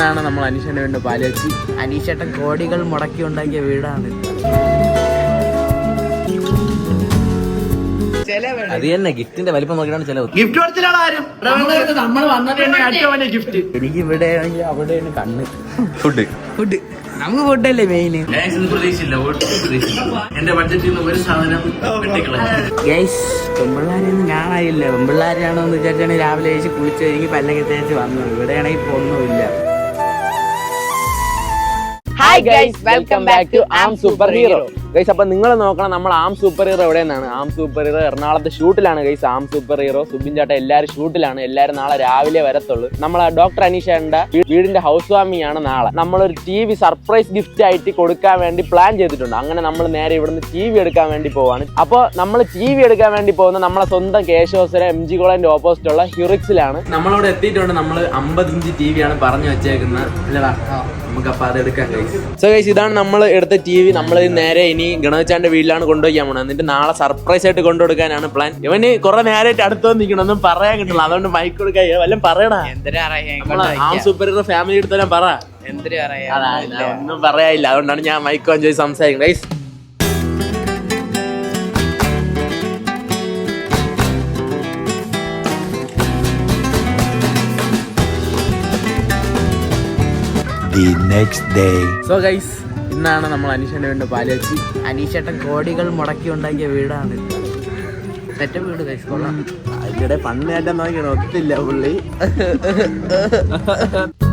ഇന്നാണ് നമ്മൾ അനീഷന് വീണ്ടും പാലിയച്ചി. അനീഷേട്ടൻ കോടികൾ മുടക്കി ഉണ്ടാക്കിയ വീടാണ് അത് തന്നെ ഗിഫ്റ്റിന്റെ വലിപ്പം നോക്കിയാണ് ചെലവ് ഗിഫ്റ്റ് നമ്മൾ വന്നത് ഗിഫ്റ്റ്. എനിക്ക് ഇവിടെ ആണെങ്കിൽ അവിടെ കണ്ണ്. ഫുഡ്. ഫുഡ്. നമുക്ക് ഫുഡല്ലേ മെയിന് പ്രതീക്ഷയില്ല. ഒട്ടും പ്രതീക്ഷയില്ല. എന്റെ ബഡ്ജറ്റിൽ നിന്ന് ഒരു സാധനം ഗൈസ് പെമ്പിള്ളാരെയൊന്നും കാണാനില്ല. പെമ്പിള്ളാരാണോ എന്ന് വിചാരിച്ചാണ് രാവിലെ കഴിച്ച് കുളിച്ച് കഴിഞ്ഞ് പല്ലൊക്കെ തേച്ച് വന്നത്. ഇവിടെയാണെങ്കിൽ ഇപ്പൊ ഒന്നുമില്ല hi guys welcome back to I'm super hero guys അപ്പം നിങ്ങൾ നോക്കണം നമ്മൾ ആം സൂപ്പർ ഹീറോ എവിടെ നിന്നാണ് ആം സൂപ്പർ ഹീറോ എറണാകുളത്തെ ഷൂട്ടിലാണ് guys I'm super hero Subin ചാട്ട എല്ലാവരും ഷൂട്ടിലാണ് എല്ലാവരും നാളെ രാവിലെ വരത്തുള്ളൂ. നമ്മൾ ഡോക്ടർ അനീഷന്റെ വീടിന്റെ ഹൗസ് വാമിയാണ് ആണ് നാളെ. നമ്മളൊരു ടി വി സർപ്രൈസ് ഗിഫ്റ്റ് ആയിട്ട് കൊടുക്കാൻ വേണ്ടി പ്ലാൻ ചെയ്തിട്ടുണ്ട്. അങ്ങനെ നമ്മൾ നേരെ ഇവിടുന്ന് ടി വി എടുക്കാൻ വേണ്ടി പോവാണ്. അപ്പോൾ നമ്മൾ ടി വി എടുക്കാൻ വേണ്ടി പോകുന്ന നമ്മളെ സ്വന്തം കേശവസര എം ജി കോളേജിന്റെ ഓപ്പോസിറ്റ് ഉള്ള ഹ്യൂറിക്സിലാണ്. നമ്മളോട് എത്തിയിട്ടുണ്ട്. നമ്മൾ അമ്പത് ഇഞ്ച് ടി വി ആണ് പറഞ്ഞു വെച്ചേക്കുന്നത്. നമുക്ക് അപ്പം അത് എടുക്കാൻ സോ ഗൈസ് ഇതാണ് നമ്മൾ എടുത്ത ടി വി നമ്മൾ നേരെ ഇനി ഗണവച്ചാന്റെ വീട്ടിലാണ് കൊണ്ടുപോയി പോണത്. എന്നിട്ട് നാളെ സർപ്രൈസ് ആയിട്ട് കൊണ്ടുകൊടുക്കാനാണ് പ്ലാൻ ഇവന് കുറെ നേരമായിട്ട് അടുത്ത് വന്നിരിക്കണം ഒന്നും പറയാൻ കിട്ടില്ല അതുകൊണ്ട് മൈക്ക് കൊടുക്കാൻ വല്ലതും പറയടാ. ആ സൂപ്പർ ഹീറോ ഫാമിലി എടുത്താലും പറ. ഒന്നും പറയാനില്ല. അതുകൊണ്ടാണ് ഞാൻ മൈക്ക് ഓൺ ചെയ്ത് സംസാരിക്കുന്നത്. The next day. So guys ഇന്നാണ് നമ്മൾ അനീഷന്റെ വേണ്ടി പാലച്ചി അനീഷേട്ടൻ കോടികൾ മുടക്കി ഉണ്ടാക്കിയ വീടാണ് സെറ്റപ്പ് വീട് കഴിച്ചോളാം കൊള്ളാം. പണ്ട് പണ്ണേറ്റം നോക്കിയാണ് ഒത്തില്ല പുള്ളി.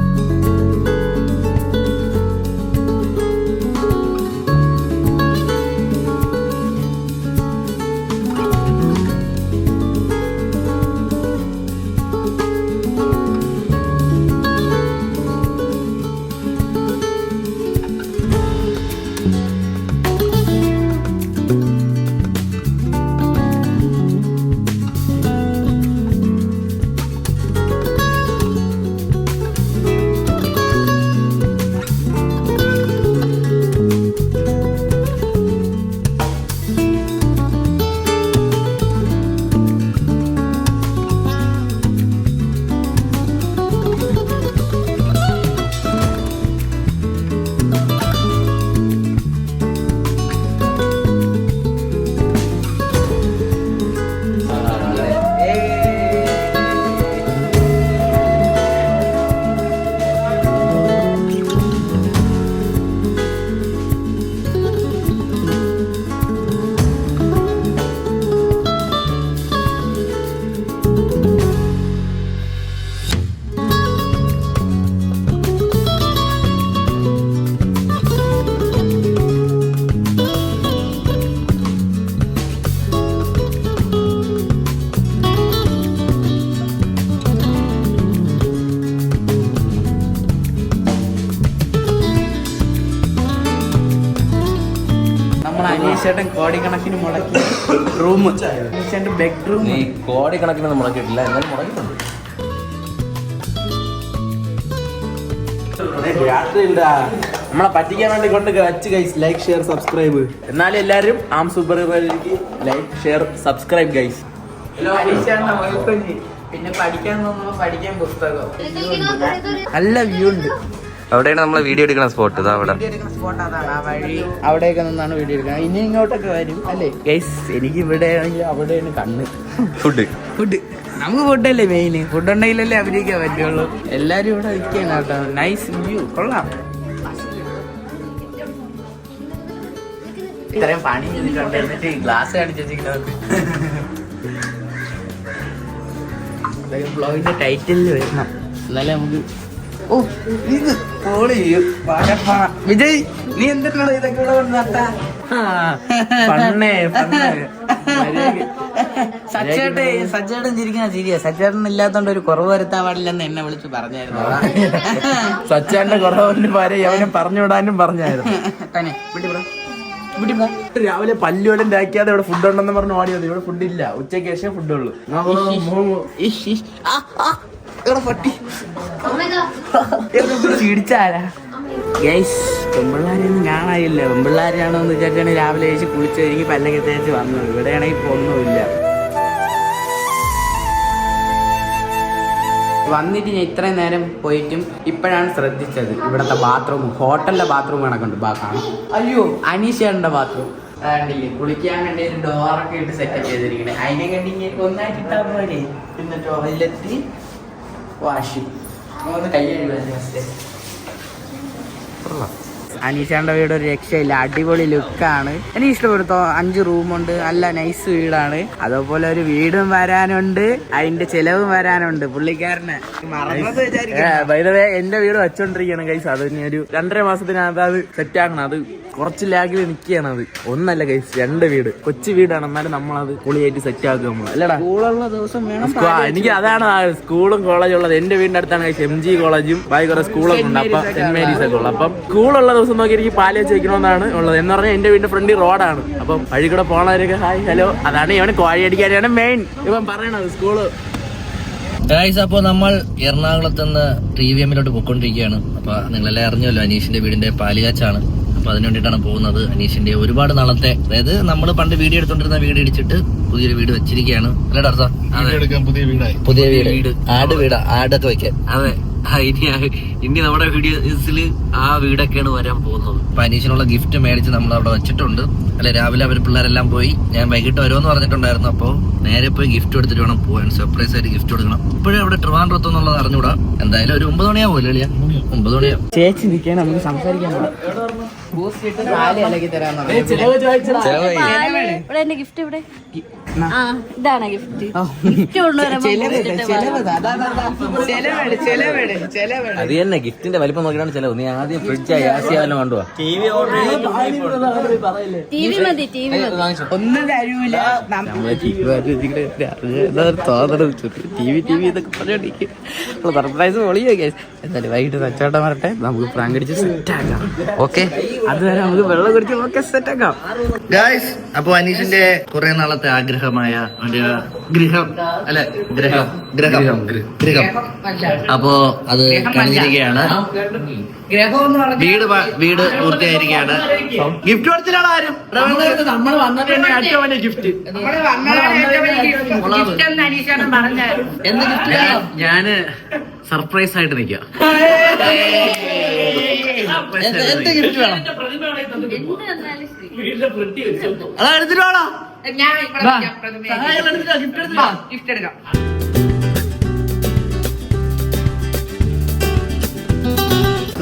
അനീഷേട്ടൻ കോടിക്കണക്കിന് മുടക്കി റൂം ചേട്ടൻ ബെഡ്റൂം നീ കോടിക്കണക്കിന് മുടക്കിയിട്ടില്ല എന്നാലും മുടക്കിയിട്ടുണ്ട്. നമ്മളെ പറ്റിക്കാൻ വേണ്ടി കൊണ്ട് വെച്ച് ഗൈസ് ലൈക്ക് ഷെയർ സബ്സ്ക്രൈബ് എന്നാലും എല്ലാവരും ആം സൂപ്പർ ഹീറോയിലേക്ക് ലൈക്ക് ഷെയർ സബ്സ്ക്രൈബ് ഗൈസ് പിന്നെ പഠിക്കാൻ തോന്നുമ്പോ പഠിക്കാൻ പുസ്തകം. നല്ല വ്യൂ ഉണ്ട്. അവിടെയാണ് നമ്മൾ വീഡിയോ എടുക്കുന്ന സ്പോട്ട് ഇതാ അവിടെ. വീഡിയോ എടുക്കുന്ന സ്പോട്ട് ആ വഴി. അവിടെയൊക്കെ നിന്നാണ് വീഡിയോ എടുക്കുന്നത്. ഇനി ഇങ്ങോട്ടൊക്കെ വരും അല്ലേ? ഗൈസ് എനിക്ക് ഇവിടെ ആണെങ്കിൽ അവിടെയാണ് കണ്ണ്. ഫുഡ് ഫുഡ് നമുക്ക് ഫുഡല്ലേ മെയിൻ ഫുഡ് ഉണ്ടെങ്കിലല്ലേ അഭിനയിക്കാൻ പറ്റുള്ളൂ. എല്ലാരും ഇവിടെ നിൽക്കുകയാണ് കേട്ടോ. നൈസ് വ്യൂ കൊള്ളാം. ഇത്രയും പണി ചെയ്തിട്ടുണ്ട്. എന്നിട്ട് ഗ്ലാസ് കാണിച്ചു വെച്ചിരിക്കുന്നത് ബ്ലോഗിന്റെ ടൈറ്റിലിൽ വരണം. എന്നാലേ നമുക്ക് ഓ ഇത്. ചെയ്യും. വിജയ് നീ എന്തിട്ടുള്ള ഇതൊക്കെ ഇവിടെ കൊണ്ട് നട്ടാ പണ്ണേ സച്ചേട്ടെ സച്ചേട്ടൻ ചിരിക്കുന്ന ചിരിയാ. സച്ചേട്ടൻ ഇല്ലാത്തോണ്ട് ഒരു കുറവ് വരുത്താൻ പാടില്ലെന്ന് എന്നെ വിളിച്ച് പറഞ്ഞായിരുന്നു. സച്ചേട്ടന്റെ കുറവിന് പകരം അവനെ പറഞ്ഞു വിടാനും പറഞ്ഞായിരുന്നു തന്നെ രാവിലെ പല്ലുവലും ഉണ്ടാക്കിയാതെ ഇവിടെ ഫുഡ് ഉണ്ടെന്ന് പറഞ്ഞു ഓടിയത് ഇവിടെ ഫുഡ് ഇല്ല. ഉച്ചയ്ക്ക് ശേഷം ഫുഡ് ഉള്ളൂ. എടാ പട്ടി. ചിടിച്ചാരാ ഗൈസ് പെമ്പിള്ളാരെയൊന്നും കാണാനില്ല. പെമ്പിള്ളാരെയാണോ എന്ന് വിചാരിച്ചാണ് രാവിലെ കഴിച്ച് കുളിച്ച് ഒരുങ്ങി പല്ലൊക്കെ തേച്ച് വന്നത്. ഇവിടെയാണെങ്കിൽ ഇപ്പൊ ഒന്നുമില്ല. വന്നിട്ട് ഞാൻ ഇത്രയും നേരം പോയിട്ടും ഇപ്പോഴാണ് ശ്രദ്ധിച്ചത്. ഇവിടത്തെ ബാത്റൂം ഹോട്ടലിന്റെ ബാത്റൂം കണക്കുണ്ട്. ബാ കാണാം. അയ്യോ. അനീഷയുടെ ബാത്റൂം കണ്ടില്ലേ കുളിക്കാൻ വേണ്ടി ഒരു ഡോറൊക്കെ ഇട്ട് സെറ്റപ്പ് ചെയ്തിരിക്കണേ. അതിനെ കണ്ടിങ്ങനെ ഒന്നായിട്ട് ഇട്ടാ പോലെ പിന്നെ ടോയ്ലറ്റ് വാഷിംഗ് ഒന്ന് കൈ കഴുകാൻ അനീഷാന്റെ വീട് ഒരു രക്ഷയില്ല. അടിപൊളി ലുക്കാണ്. എനിക്ക് ഇഷ്ടപ്പെടുത്തോ അഞ്ച് റൂമുണ്ട്. നല്ല നൈസ് വീടാണ്. അതേപോലെ ഒരു വീടും വരാനുണ്ട്. അതിന്റെ ചെലവും വരാനുണ്ട്. പുള്ളിക്കാരന് വൈദവേ എന്റെ വീട് വെച്ചോണ്ടിരിക്കണം കൈസ് അത് ഇനി ഒരു രണ്ടര മാസത്തിനകത്ത് അത് സെറ്റ് ആക്കണം. അത് കുറച്ച് ലാഗിൽ നിൽക്കുകയാണ് അത്. ഒന്നല്ല കൈസ് രണ്ട് വീട്. കൊച്ചു വീടാണ്. എന്നാലും നമ്മളത് പൊളിയായിട്ട് സെറ്റ് ആക്കുക നമ്മൾ അല്ലടാ. സ്കൂളുള്ള ദിവസം വേണം എനിക്ക് അതാണ് സ്കൂളും കോളേജും ഉള്ളത്. എന്റെ വീടിന്റെ അടുത്താണ് കൈസ് എം ജി കോളേജും ബാക്കി കുറെ സ്കൂളൊക്കെ ഉണ്ട്. അപ്പൊ സെന്റ് മേരീസ് ഒക്കെ ഉള്ളത്. അപ്പം സ്കൂളുള്ള ദിവസം നോക്കി എനിക്ക് പാലേ ചോദിക്കണമെന്നാണ് വെക്കണമെന്നാണ് ഉള്ളത്. എന്ന് പറഞ്ഞാൽ എന്റെ വീടിന്റെ ഫ്രണ്ട് റോഡാണ് അപ്പം വഴി കൂടെ പോണവരൊക്കെ ഹായ് ഹലോ അതാണ് ഇവൻ കോഴി അടിക്കാനാണ് മെയിൻ ഇവൻ പറയണത് സ്കൂൾ ഗായ്സ് അപ്പോൾ നമ്മൾ എറണാകുളത്ത് നിന്ന് ടി വി എമ്മിലോട്ട് പോയിക്കൊണ്ടിരിക്കുകയാണ്. അപ്പൊ നിങ്ങളെല്ലാം അറിഞ്ഞല്ലോ അനീഷിന്റെ വീടിന്റെ പാലുകാച്ചാണ്. അപ്പോൾ അതിന് വേണ്ടിയിട്ടാണ് പോകുന്നത്. അനീഷിന്റെ ഒരുപാട് നാളത്തെ അതായത് നമ്മൾ പണ്ട് വീഡിയോ എടുത്തോണ്ടിരുന്ന വീട് ഇടിച്ചിട്ട് പുതിയൊരു വീട് വെച്ചിരിക്കുകയാണ്. അല്ലേ ഡോക്ടർ പുതിയ വീട്. ആട് വീടാ. ആടൊക്കെ വെക്കാൻ. അതെ. ഇനി ഇനി നമ്മുടെ വീഡിയോസിൽ ആ വീടൊക്കെയാണ് വരാൻ പോകുന്നത്. പനീഷിനുള്ള അനീഷിനുള്ള ഗിഫ്റ്റ് മേടിച്ച് നമ്മൾ അവിടെ വെച്ചിട്ടുണ്ട്. അല്ലെ രാവിലെ അവർ പിള്ളേരെല്ലാം പോയി. ഞാൻ വൈകിട്ട് വരുമെന്ന് പറഞ്ഞിട്ടുണ്ടായിരുന്നു. അപ്പോൾ നേരെ പോയി ഗിഫ്റ്റ് എടുത്തിട്ട് വേണം പോകാൻ സർപ്രൈസ് ആയിട്ട് ഗിഫ്റ്റ് കൊടുക്കണം. ഇപ്പോഴും അവിടെ ട്രിവാൻഡ്രത്ത് എന്നുള്ളത് അറിഞ്ഞൂടാ എന്തായാലും ഒരു ഒമ്പത് മണിയാവും അല്ലേ ഒമ്പത് മണിയാവും. ചേച്ചി നിൽക്കാൻ നമുക്ക് സംസാരിക്കാൻ ഇവിടെ ഗിഫ്റ്റ് ഇവിടെ. ഇതാണ് ഗിഫ്റ്റ് അത് തന്നെ ഗിഫ്റ്റിന്റെ വലിപ്പം നോക്കിയാണ് ചെലവ്. നീ ആദ്യം ഫ്രിഡ്ജ് ആസിയാവല്ലോ കണ്ടുവാ. ടി വി മതി ടി വി മതി. ഒന്നും തരൂല. നമ്മൾ ടി വി ടി വി ഇതൊക്കെ പറഞ്ഞോണ്ടിരിക്കും സർപ്രൈസ് പൊളിയോ എന്തായാലും വൈകിട്ട് തച്ചോട്ടം വരട്ടെ. നമുക്ക് പ്രാങ്ക് അടിച്ച് സെറ്റ് ആക്കാം. ഓക്കെ അതുവരെ നമുക്ക് വെള്ളം കുടിച്ച് ഒക്കെ സെറ്റ് ആക്കാം. ഗായ്സ് അപ്പൊ അനീഷിന്റെ കുറെ നാളത്തെ ആഗ്രഹമായ അവന്റെ ഗൃഹം അല്ലെ? ഗ്രഹം ഗ്രഹം ഗ്രഹം അപ്പോ അത് കഴിഞ്ഞിരിക്കുകയാണ്. വീട് വീട് പൂർത്തിയായിരിക്കാണ് ഗിഫ്റ്റ് കൊടുത്തിട്ടാണ് ആരും? നമ്മൾ ഏറ്റവും വലിയ ഗിഫ്റ്റ് എന്ത് ഗിഫ്റ്റ് ഞാൻ സർപ്രൈസ് ആയിട്ട് നിക്കാം എന്ത് ഗിഫ്റ്റ് വേണം? ഗിഫ്റ്റ് അതാ എടുത്തിട്ട് വേണോ?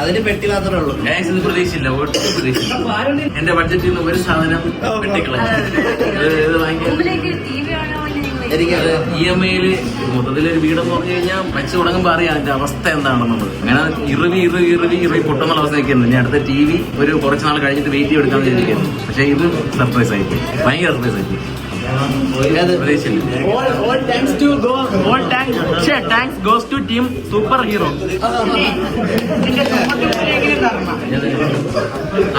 അതിന് പെട്ടി മാത്രമേ ഉള്ളൂ. ഞാൻ ഇത് ഒട്ടും പ്രതീക്ഷിച്ചില്ല എന്റെ ബഡ്ജറ്റിൽ നിന്ന് ഒരു സാധനം എനിക്കത് ഇ എം ഐയിൽ മൊത്തത്തിലൊരു വീടെന്ന് പറഞ്ഞു കഴിഞ്ഞാൽ വെച്ച് തുടങ്ങുമ്പോൾ അറിയാം അതിന്റെ അവസ്ഥ എന്താണെന്നുള്ളത് അങ്ങനെ ഇറവി ഇറവി ഇറവി ഇറവി പൊട്ടുന്ന അവസ്ഥയൊക്കെയാണ് ഞാൻ അടുത്ത ടി വി ഒരു കുറച്ച് നാൾ കഴിഞ്ഞിട്ട് വെയിറ്റ് എടുക്കാൻ വിചാരിക്കുന്നു. പക്ഷേ ഇത് സർപ്രൈസ് ആയിപ്പോയി ഭയങ്കര സർപ്രൈസ് ആയിപ്പോയി അത് പ്രതീക്ഷിച്ചില്ല all thanks to go all thanks. shit thanks goes to team super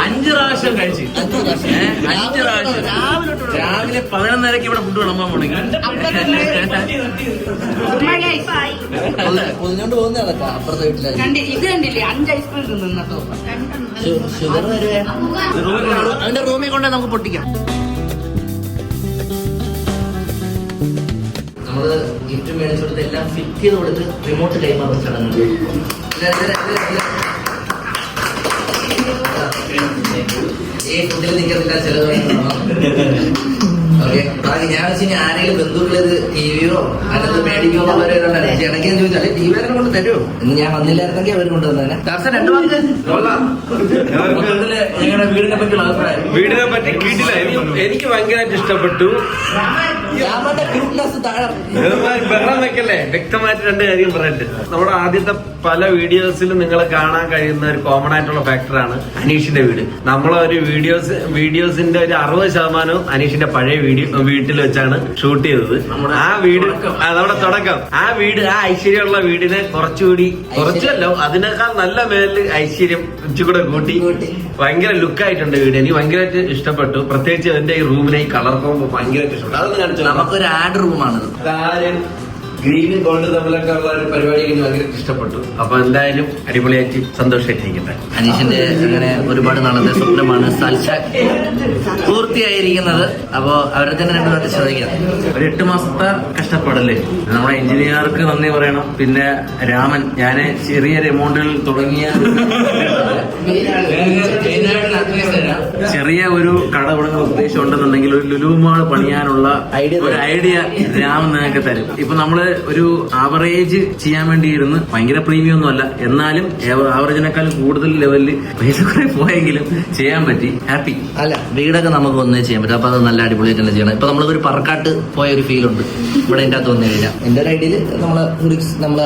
അഞ്ച് പ്രാവശ്യം കഴിച്ച്. അഞ്ച് പ്രാവശ്യം. രാവിലെ പതിനൊന്നരക്ക് ഇവിടെ ഫുഡ് വിളമ്പാൻ പോണെങ്കിൽ പൊതിഞ്ഞോണ്ട് പോകുന്ന അപ്പുറത്തെ വീട്ടിലെ ഇത് കണ്ടില്ലേ? അഞ്ച് ഐസ്ക്രീം തിന്നോ ഷുഗർ വരുവേ. അതിന്റെ റൂമിൽ കൊണ്ടേ നമുക്ക് പൊട്ടിക്കാം. നമ്മൾ ഗിഫ്റ്റ് മേടിച്ചു കൊടുത്ത് എല്ലാം ഫിറ്റ് ചെയ്ത് കൊടുത്ത് റിമോട്ട് കൈമാറുന്ന ചടങ്ങ് ഈ ഫുഡിൽ നിൽക്കത്തില്ല ചിലവ് ബാക്കി ഞാൻ ആരെങ്കിലും ബന്ധുക്കൾ ഇത് ടി വിയോ അല്ലെങ്കിൽ മേടിക്കോ ഇടയ്ക്ക് ചോദിച്ചാൽ ടി വി കൊണ്ട് തരുമോ ഇന്ന് ഞാൻ വന്നില്ലായിരുന്നെങ്കിൽ അവർ കൊണ്ട് തന്നെ നിങ്ങളുടെ വീടിനെ പറ്റിയുള്ള അഭിപ്രായം. വീടിനെ പറ്റി വീട്ടിലായിരുന്നു എനിക്ക് ഭയങ്കരമായിട്ട് ഇഷ്ടപ്പെട്ടു. ബഹളം വെക്കല്ലേ? വ്യക്തമായിട്ട് രണ്ട് കാര്യം പറയട്ടെ നമ്മുടെ ആദ്യത്തെ പല വീഡിയോസിലും നിങ്ങൾ കാണാൻ കഴിയുന്ന ഒരു കോമൺ ആയിട്ടുള്ള ഫാക്ടറാണ് അനീഷിന്റെ വീട്. നമ്മളെ ഒരു വീഡിയോസ് വീഡിയോസിന്റെ ഒരു അറുപത് ശതമാനവും അനീഷിന്റെ പഴയ വീഡിയോ വീട്ടിൽ വെച്ചാണ് ഷൂട്ട് ചെയ്തത്. ആ വീട് നമ്മുടെ തുടക്കം. ആ വീട് ആ ഐശ്വര്യമുള്ള വീടിനെ കുറച്ചുകൂടി കുറച്ചല്ലോ അതിനേക്കാൾ നല്ല മേലിൽ ഐശ്വര്യം ഇച്ചിരി കൂട്ടി. ഭയങ്കര ലുക്കായിട്ടുണ്ട് വീട്. എനിക്ക് ഭയങ്കരമായിട്ട് ഇഷ്ടപ്പെട്ടു. പ്രത്യേകിച്ച് എന്റെ ഈ റൂമിനെ ഈ കളർ കോമ്പോ ഭയങ്കരമായിട്ട് ഇഷ്ടപ്പെട്ടു. അതൊന്ന് കാണിച്ചു. നമുക്കൊരു ആഡ് റൂമാണിത്. ഗ്രീനും ഗോൾഡ് തമ്മിലൊക്കെ ഉള്ള ഒരു പരിപാടി എനിക്ക് ഭയങ്കര ഇഷ്ടപ്പെട്ടു. അപ്പൊ എന്തായാലും അടിപൊളിയായിട്ട് സന്തോഷമായിട്ടിരിക്കട്ടെ അനീഷിന്റെ അങ്ങനെ ഒരുപാട് നാളത്തെ സ്വപ്നമാണ് പൂർത്തിയായിരിക്കുന്നത്. അപ്പോ അവരെ തന്നെ രണ്ടുപേർക്ക് ചോദിക്കാം ഒരു എട്ട് മാസത്തെ കഷ്ടപ്പാടല്ലേ? നമ്മുടെ എഞ്ചിനീയർക്ക് നന്ദി പറയണം. പിന്നെ രാമൻ ഞാൻ ചെറിയൊരു എമൗണ്ടിൽ തുടങ്ങിയ ചെറിയ ഒരു കട തുടങ്ങുന്ന ഉദ്ദേശം ഉണ്ടെന്നുണ്ടെങ്കിൽ ഒരു ലുലുമാൾ പണിയാനുള്ള ഒരു ഐഡിയ രാമൻ നിങ്ങൾക്ക് തരും. ഇപ്പൊ നമ്മൾ ഒരു ആവറേജ് ചെയ്യാൻ വേണ്ടി ഇരുന്ന് ഭയങ്കര പ്രീമിയം ഒന്നും അല്ല. എന്നാലും ആവറേജിനേക്കാൾ കൂടുതൽ ലെവലിൽ പൈസ കുറെ പോയെങ്കിലും ചെയ്യാൻ പറ്റി. ഹാപ്പി അല്ല വീടൊക്കെ നമുക്ക് ഒന്നേ ചെയ്യാൻ പറ്റും. അപ്പൊ അത് നല്ല അടിപൊളിയായിട്ട് തന്നെ ചെയ്യണം. ഇപ്പൊ നമ്മൾ ഒരു പറക്കാട്ട് പോയ ഒരു ഫീൽ ഉണ്ട്. ഇവിടെ എന്റെ അകത്ത് വന്നു കഴിഞ്ഞാൽ. എന്റെ ഒരു ഐഡിയയിൽ നമ്മൾ ഒരു നമ്മൾ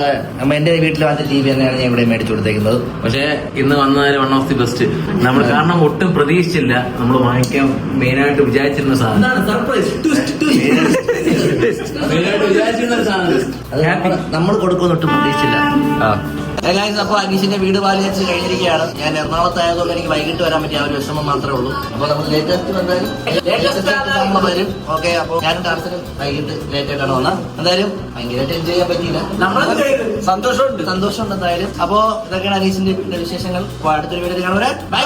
വീട്ടിൽ വന്ന ടി വി തന്നെയാണ് ഞാൻ ഇവിടെ മേടിച്ചു കൊടുത്തേക്കുന്നത്. പക്ഷേ ഇന്ന് വന്നതിൽ വൺ ഓഫ് ദി ബെസ്റ്റ് നമ്മൾ കാരണം ഒട്ടും പ്രതീക്ഷിച്ചില്ല. നമ്മൾ വാങ്ങിക്കാൻ മെയിനായിട്ട് വിചാരിച്ചിരുന്ന സാധനം. മെയിനായിട്ട് വിചാരിച്ചിരുന്ന ഒരു സാധനം. അത് നമ്മൾ നമ്മൾ കൊടുക്കുമെന്ന് ഒട്ടും പ്രതീക്ഷിച്ചില്ല. ഗായ്സ് അപ്പൊ അനീഷിന്റെ വീട് പാലിയച്ച് കഴിഞ്ഞിരിക്കുകയാണ്. ഞാൻ എറണാകുളത്ത് ആയതുകൊണ്ട് എനിക്ക് വൈകിട്ട് വരാൻ പറ്റിയ ആ ഒരു വിഷമം മാത്രമേ ഉള്ളൂ. അപ്പൊ നമ്മൾ ലേറ്റസ്റ്റ് എന്തായാലും ലേറ്റസ്റ്റ് വരും. ഓക്കെ അപ്പൊ ഞാൻ ടാർസിനും വൈകിട്ട് ലേറ്റ് ആയിട്ടാണ് വന്നത്. എന്തായാലും ഭയങ്കരമായിട്ട് എൻജോയ് ചെയ്യാൻ പറ്റിയില്ല. സന്തോഷമുണ്ട്. സന്തോഷമുണ്ട് എന്തായാലും. അപ്പോ ഇതൊക്കെയാണ് അനീഷിന്റെ വിശേഷങ്ങൾ. അടുത്തൊരു വീഡിയോ കാണുവരെ ബൈ